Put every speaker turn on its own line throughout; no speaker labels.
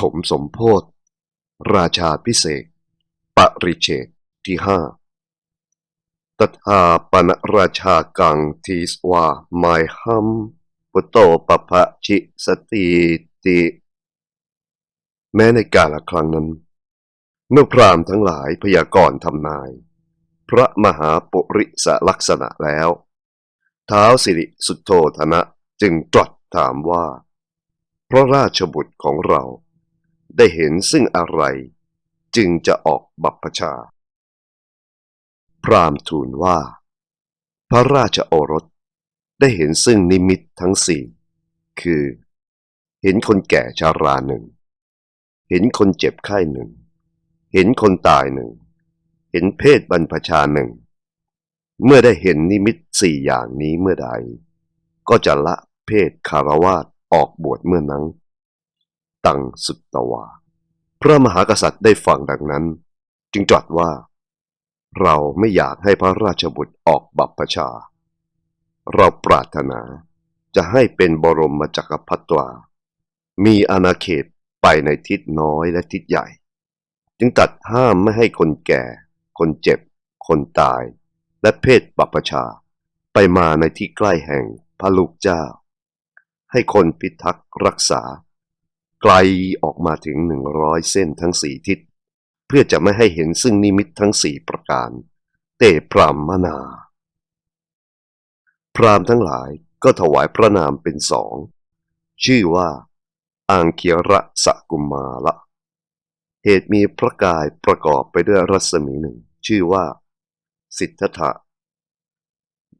ฐมสมโพธราชาพิเศษปริเชตที่ห้าตถาปนราชากังทีสวาไมหัมปุตโตปภะชิสติติ แม้ในกาลครั้งนั้น เมื่อพรามทั้งหลายพยากรณ์ทำนาย พระมหาปุริสลักษณะแล้ว ท้าวสิริสุทโธธนะจึงตรัสถามว่า พระราชบุตรของเรา ได้เห็นซึ่งอะไร จึงจะออกบัพพชา พรามทูลว่า พระราชโอรสได้เห็นซึ่งนิมิตทั้งสี่คือ เห็นคนแก่ชาราหนึ่ง เห็นคนเจ็บไข้หนึ่ง เห็นคนตายหนึ่ง เห็นเพศบรรพชาหนึ่ง เมื่อได้เห็นนิมิตสี่อย่างนี้เมื่อใด ก็จะละเพศคารวาสออกบวชเมื่อนั้น ตังสุตตวา พระมหากษัตริย์ได้ฟังดังนั้น จึงตรัสว่า เราไม่อยากให้พระราชบุตรออกบัพพชา เราปรารถนาจะให้เป็นบรมจักรพรรดิวามีอาณาเขตไปในทิศน้อยและทิศใหญ่ จึงตัดห้ามไม่ให้คนแก่ คนเจ็บ คนตาย และเพศบัพพชา ไปมาในที่ใกล้แห่งพระลูกเจ้า ให้คนพิทักษ์รักษา ไกลออกมาถึงหนึ่งร้อยเส้นทั้งสี่ทิศ เพื่อจะไม่ให้เห็นซึ่งนิมิตทั้งสี่ประการ เตพรามมนา พรามทั้งหลายก็ถวายพระนามเป็นสอง ชื่อว่าอังเคียระสกุมาละ เหตุมีพระกายประกอบไปด้วยรัศมีหนึ่ง ชื่อว่า สิทธัตถะ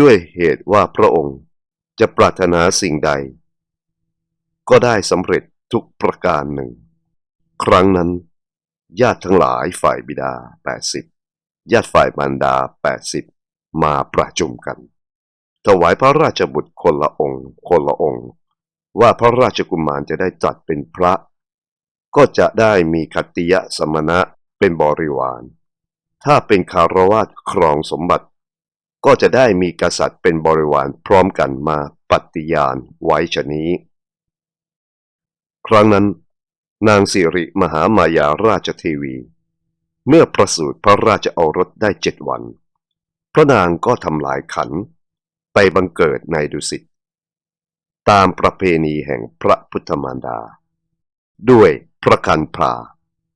ด้วยเหตุว่าพระองค์จะปรารถนาสิ่งใด ก็ได้สำเร็จ ทุกประการหนึ่ง ครั้งนั้น ญาติทั้งหลายฝ่ายบิดา80ญาติฝ่ายมารดา80มาประชุมกัน ถวายพระราชบุตรคนละองค์ คนละองค์ ว่าพระราชกุมารจะได้จัดเป็นพระ ก็จะได้มีคติยะสมณะเป็นบริวาร ถ้าเป็นคารวาสครองสมบัติ ก็จะได้มีกษัตริย์เป็นบริวารพร้อมกันมาปฏิญาณไว้ชนี้ ครั้งนั้น นางสิริมหามายาราชเทวี เมื่อประสูติพระราชโอรสได้เจ็ดวัน พระนางก็ทำลายขัน ไปบังเกิดในดุสิต ตามประเพณีแห่งพระพุทธมารดา ด้วยพระคันพา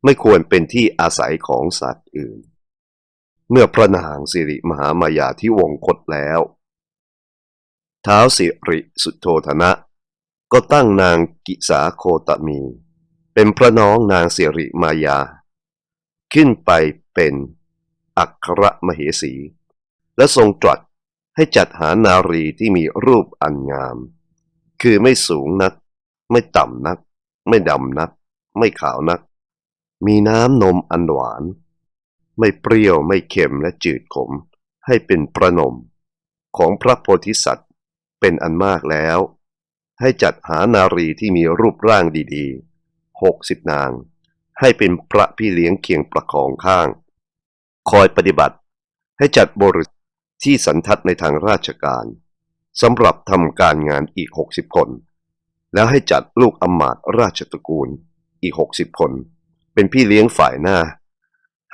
ไม่ควรเป็นที่อาศัยของสัตว์อื่น เมื่อพระนางสิริมหามายาที่วงคตแล้ว เท้าสิริสุโธธนะ ก็ตั้งนางกิสาโคตมี เป็นพระน้องนางสิริมายา ขึ้นไปเป็นอัครมเหสี และทรงตรัสให้จัดหานารีที่มีรูปอันงาม คือไม่สูงนัก ไม่ต่ำนัก ไม่ดำนัก ไม่ขาวนัก มีน้ำนมอันหวาน ไม่เปรี้ยวไม่เค็มและจืดขม ให้เป็นประนม ของพระโพธิสัตว์เป็นอันมากแล้ว ให้จัดหานารีที่มีรูปร่างดีๆหกสิบนาง ให้เป็นพระพี่เลี้ยงเคียงประคองข้าง คอยปฏิบัติ ให้จัดบริษที่สันทัดในทางราชการสำหรับทำการงานอีกหกสิบคน แล้วให้จัดลูกอมาตราชตระกูลอีกหกสิบคน เป็นพี่เลี้ยงฝ่ายหน้า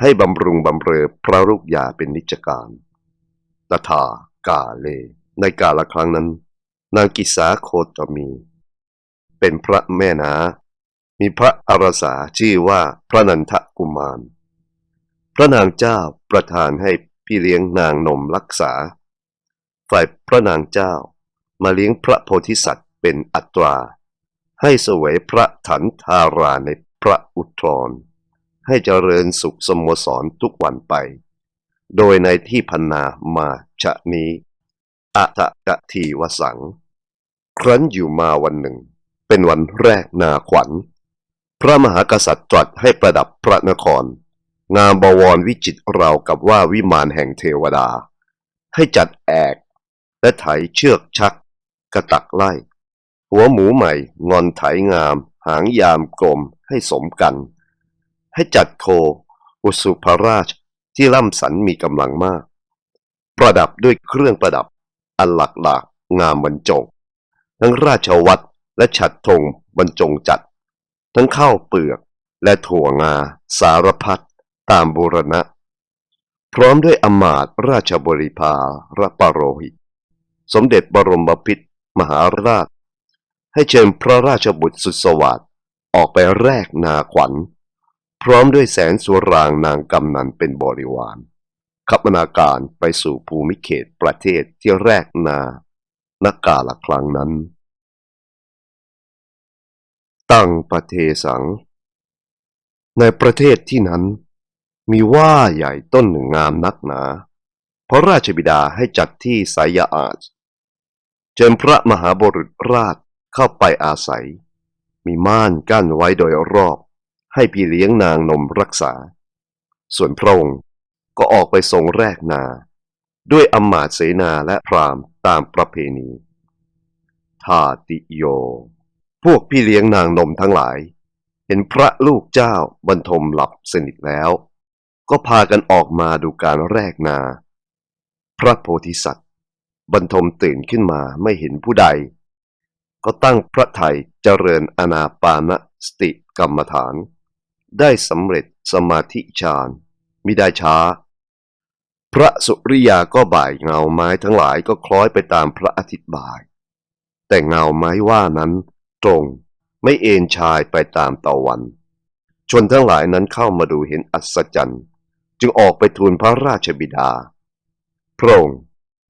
ให้บำรุงบำเรอพระลูกยาเป็นนิจการตถากาเล ในกาละครั้งนั้น นางกิสาโคตมี เป็นพระแม่นา มีพระอรสาชื่อว่าพระนันทกุมาร พระนางเจ้าประทานให้พี่เลี้ยงนางนมรักษา ฝ่ายพระนางเจ้ามาเลี้ยงพระโพธิสัตว์เป็นอัตรา ให้เสวยพระถันทาราในพระอุทธรให้เจริญสุขสโมสรทุกวันไป โดยในที่พันนามาชะนี้อัตกะทีวสัง ครั้นอยู่มาวันหนึ่ง เป็นวันแรกนาขวัญ พระมหากษัตริย์ตรัสให้ประดับพระนคร งามบวรวิจิตรเรากับว่าวิมานแห่งเทวดา ให้จัดแอกและไถเชือกชัก กระตักไล่ หัวหมูใหม่งอนไถงาม หางยามกลมให้สมกัน ให้จัดโค อุสุภราชที่ล่ำสันมีกำลังมาก ประดับด้วยเครื่องประดับอันหลักหลากงามบรรจง ทั้งราชวัตรและฉัดธงบรรจงจัด ทั้งข้าวเปลือกและถั่วงาสารพัดตามบูรณะ พร้อมด้วยอมาตราชบริพารปโรหิต สมเด็จบรมพิตรมหาราช ให้เชิญพระราชบุตรสุดสวัสดิ์ออกไปแรกนาขวัญ พร้อมด้วยแสนสุรางนางกำนันเป็นบริวารขับนาการไปสู่ภูมิเขตประเทศที่แรกนา นักกาละครั้งนั้น ตั้งประเทสัง ในประเทศที่นั้น มีว่าใหญ่ต้นหนึ่งงามนักหนาเพราะราชบิดาให้จัดที่สายาอาจเชิญพระมหาบรุษราชเข้าไปอาศัย มีม่านกั้นไว้โดยรอบ ให้พี่เลี้ยงนางนมรักษา ส่วนพระองค์ก็ออกไปทรงแรกนา ด้วยอำมาตย์เสนาและพราหมณ์ ตามประเพณี ทาติโย พวกพี่เลี้ยงนางนมทั้งหลาย เห็นพระลูกเจ้าบรรทมหลับสนิทแล้ว ก็พากันออกมาดูการแรกนา พระโพธิสัตว์ บรรทมตื่นขึ้นมาไม่เห็นผู้ใด ก็ตั้งพระไทยเจริญอนาปานสติกรรมฐาน ได้สำเร็จสมาธิฌานมิได้ช้า พระสุริยาก็บ่ายเงาไม้ทั้งหลายก็คล้อยไปตามพระอาทิตย์บ่าย แต่เงาไม้ว่านั้น ตรงไม่เอ็นชายไปตามตะวัน ชนทั้งหลายนั้นเข้ามาดูเห็นอัศจรรย์ จึงออกไปทูลพระราชบิดา พระองค์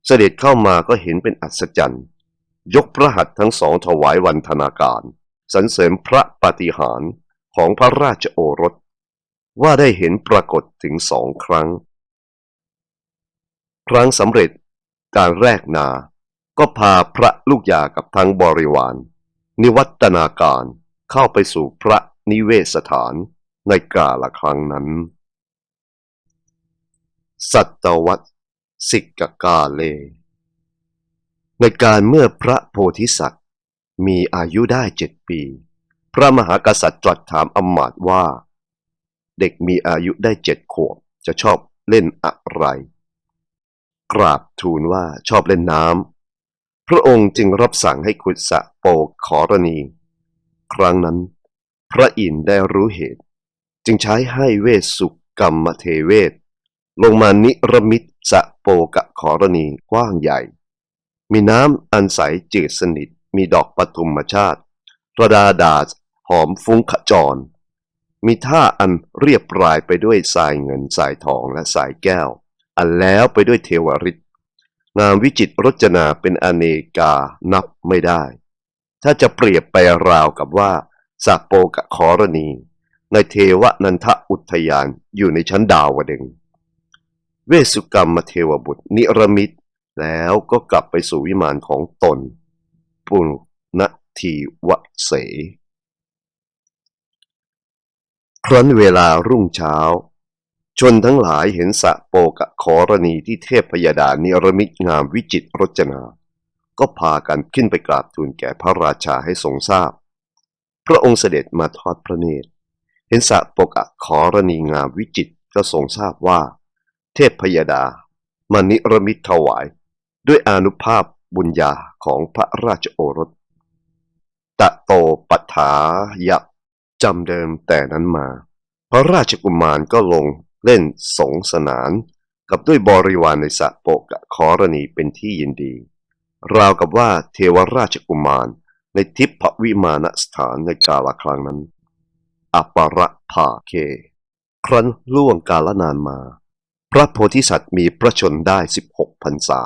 เสด็จเข้ามาก็เห็นเป็นอัศจรรย์ ยกพระหัตถ์ทั้งสองถวายวันธนาการสรรเสริญพระปฏิหารของพระราชโอรส ว่าได้เห็นปรากฏถึงสองครั้ง ครั้งสำเร็จการแรกนา ก็พาพระลูกยากับทั้งบริวาร นิวัตนาการเข้าไปสู่พระนิเวศสถานในกาละครั้งนั้น สัตวัตสิกกาเล ในการเมื่อพระโพธิสัตว์ มีอายุได้เจ็ดปี พระมหากษัตริย์ตรัสถามอำมาตย์ว่า เด็กมีอายุได้เจ็ดขวบจะชอบเล่นอะไร กราบทูลว่าชอบเล่นน้ำ พระองค์จึงรับสั่งให้ขุดสะโปกขอรณี ครั้งนั้น พระอินทร์ได้รู้เหตุ จึงใช้ให้เวสสุกรรมเทเวศ ลงมานิรมิตสะโปกะขอรณีกว้างใหญ่ มีน้ำอันใสจืดสนิทมีดอกปทุมชาติระดาดาษหอมฟุ้งขจร มีท่าอันเรียบรายไปด้วยทรายเงินทรายทองและทรายแก้ว อันแล้วไปด้วยเทวฤทธิ์งามวิจิตรรจนาเป็นอเนกานับไม่ได้ ถ้าจะเปรียบไปราวกับว่าสระโปกะขอรณี ในเทวนันทอุทยานอยู่ในชั้นดาวดึงเวสุกรรมเทวบุตรนิรมิตแล้วก็กลับไปสู่วิมานของตน ปุณทีวเส ครั้นเวลารุ่งเช้า ชนทั้งหลายเห็นสะโปกะขอรณีที่เทพพยาดานิรมิตงามวิจิตรรจนา ก็พากันขึ้นไปกราบทูลแก่พระราชาให้ทรงทราบ พระองค์เสด็จมาทอดพระเนตร เห็นสะโปกะขอรณีงามวิจิตรก็ทรงทราบว่า เทพพยาดามานิรมิตถวาย ด้วยอนุภาพบุญญาของพระราชโอรส ตะโตปัฏฐายะจำเดิมแต่นั้นมา พระราชกุมารก็ลง เล่นสงสนาน กับด้วยบริวารในสะโปกะขอรณีเป็นที่ยินดี ราวกับว่าเทวราชกุมารในทิพวิมานสถานในกาลครั้งนั้น อปรภาเค ครั้นล่วงกาลนานมา พระโพธิสัตว์มีพระชนได้สิบหกพรรษา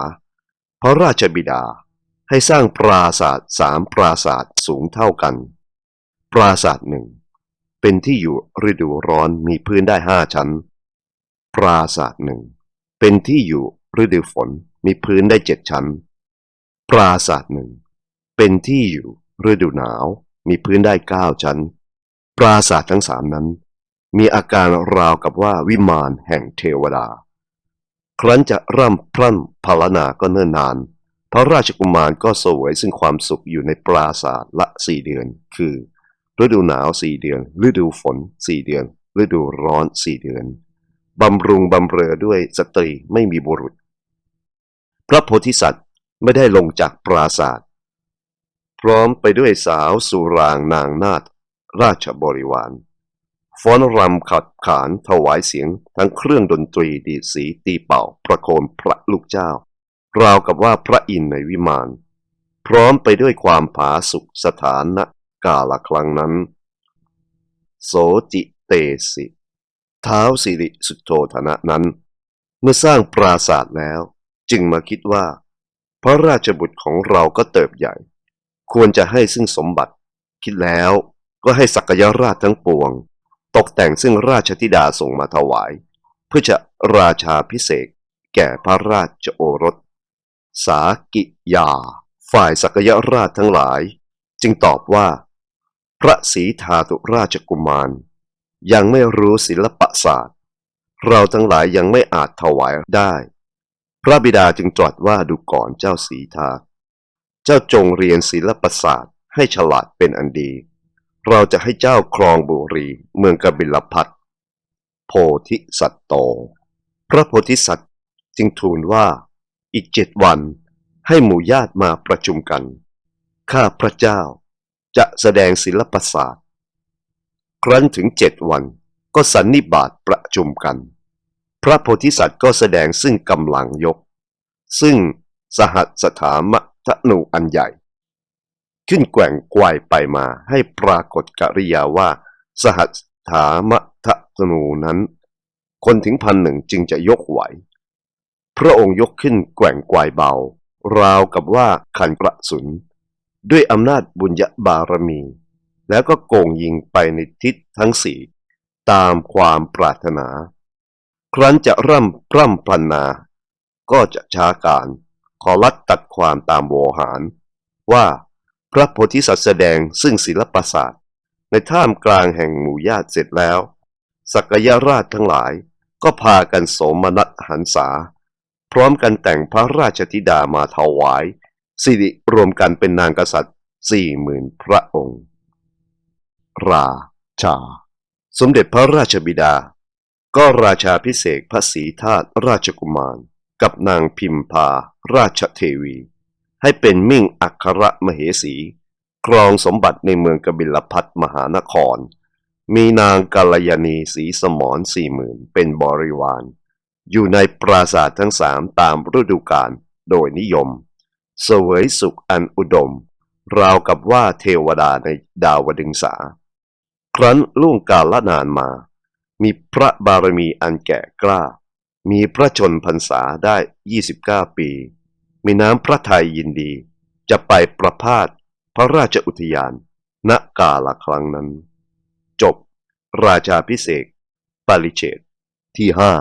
พระราชบิดาให้สร้างปราศาสตร์สามปราศาสตร์สูงเท่ากัน ปราศาสตร์หนึ่งเป็นที่อยู่ฤดูร้อนมีพื้นได้ห้าชั้น ปราศาสหนึ่ง เป็นที่อยู่ฤดูฝนมีพื้นได้เจ็ดชั้น ปราศาสหนึ่ง เป็นที่อยู่ฤดูหนาว มีพื้นได้เก้าชั้น ปราศาสทั้งสามนั้น มีอาการราวกับว่าวิมานแห่งเทวดา ครั้นจะร่ำพรั่นพรรนาก็เนิ่นนาน พระราชกุมารก็สวยซึ่งความสุขอยู่ในปราศาสละสี่เดือน คือ ฤดูหนาวสี่เดือน ฤดูฝนสี่เดือน ฤดูร้อนสี่เดือน บำรุงบำเรอด้วยสตรีไม่มีบุรุษ พระโพธิสัตว์ไม่ได้ลงจากปราศาสตร์พร้อมไปด้วยสาวสุรางนางนาถราชบริวารฟ้อนรำขัดขานถวายเสียงทั้งเครื่องดนตรีดีสีตีเป่าประโคมพระลูกเจ้า ราวกับว่าพระอินทร์ในวิมานพร้อมไปด้วยความผาสุกสถานะกาละครั้งนั้น โสจิเตสิ ท้าวสิริสุโธธนะนั้น เมื่อสร้างปราสาทแล้ว จึงมาคิดว่า พระราชบุตรของเราก็เติบใหญ่ ควรจะให้ซึ่งสมบัติ คิดแล้วก็ให้สักยราชทั้งปวง ตกแต่งซึ่งราชธิดาส่งมาถวาย เพื่อจะราชาพิเศษแก่พระราชโอรส สากิยา ฝ่ายสักยราชทั้งหลาย จึงตอบว่า พระศรีธาตุราชกุมาร ยังไม่รู้ศิลปศาสตร์ เราทั้งหลายยังไม่อาจถวายได้ พระบิดาจึงตรัสว่าดูก่อนเจ้าสีทา เจ้าจงเรียนศิลปศาสตร์ให้ฉลาดเป็นอันดี เราจะให้เจ้าครองบุรีเมืองกบิลพัทโพธิสัตว์โต พระโพธิสัตว์จึงทูลว่าอีกเจ็ดวันให้หมู่ญาติมาประชุมกัน ข้าพระเจ้าจะแสดงศิลปศาสตร์ ครั้นถึงเจ็ดวันก็สันนิบาตประชุมกัน พระโพธิสัตว์ก็แสดงซึ่งกำลังยก ซึ่งสหัสถามทนูอันใหญ่ ขึ้นแกว่งไกวไปมาให้ปรากฏกริยาว่า สหัสถามทนูนั้น คนถึงพันหนึ่งจึงจะยกไหว พระองค์ยกขึ้นแกว่งไกวเบา ราวกับว่าขันกระสุน ด้วยอำนาจบุญญาบารมี แล้วก็โก่งยิงไปในทิศทั้งสี่ตามความปรารถนา ครั้นจะร่ำพร่ำพรรณนา ก็จะช้าการ ขอรัดตัดความตามโวหาร ว่าพระโพธิสัตว์แสดงซึ่งศิลปศาสตร์ในท่ามกลางแห่งหมู่ญาติเสร็จแล้ว สักยราชทั้งหลายก็พากันโสมนัสหันษา พร้อมกันแต่งพระราชธิดามาถวาย สิริรวมกันเป็นนางกษัตริย์สี่หมื่นพระองค์ ราชา สมเด็จพระราชบิดา ก็ราชาพิเศษพระศรีธาตุราชกุมาร กับนางพิมพาราชเทวี ให้เป็นมิ่งอัครมเหสี ครองสมบัติในเมืองกบิลพัทมหานคร มีนางกัลยาณีสีสมรสี่หมื่นเป็นบริวาร อยู่ในปราสาททั้งสามตามฤดูกาลโดยนิยม เสวยสุขอันอุดมราวกับว่าเทวดาในดาวดึงสา ครั้นล่วงกาลละนานมา มีพระบารมีอันแก่กล้า มีพระชนพรรษาได้29ปี มีน้ำพระทัยยินดี จะไปประพาสพระราชอุทยาน ณกาละครั้งนั้น จบ ราชาพิเศษปาริเชตที่ห้า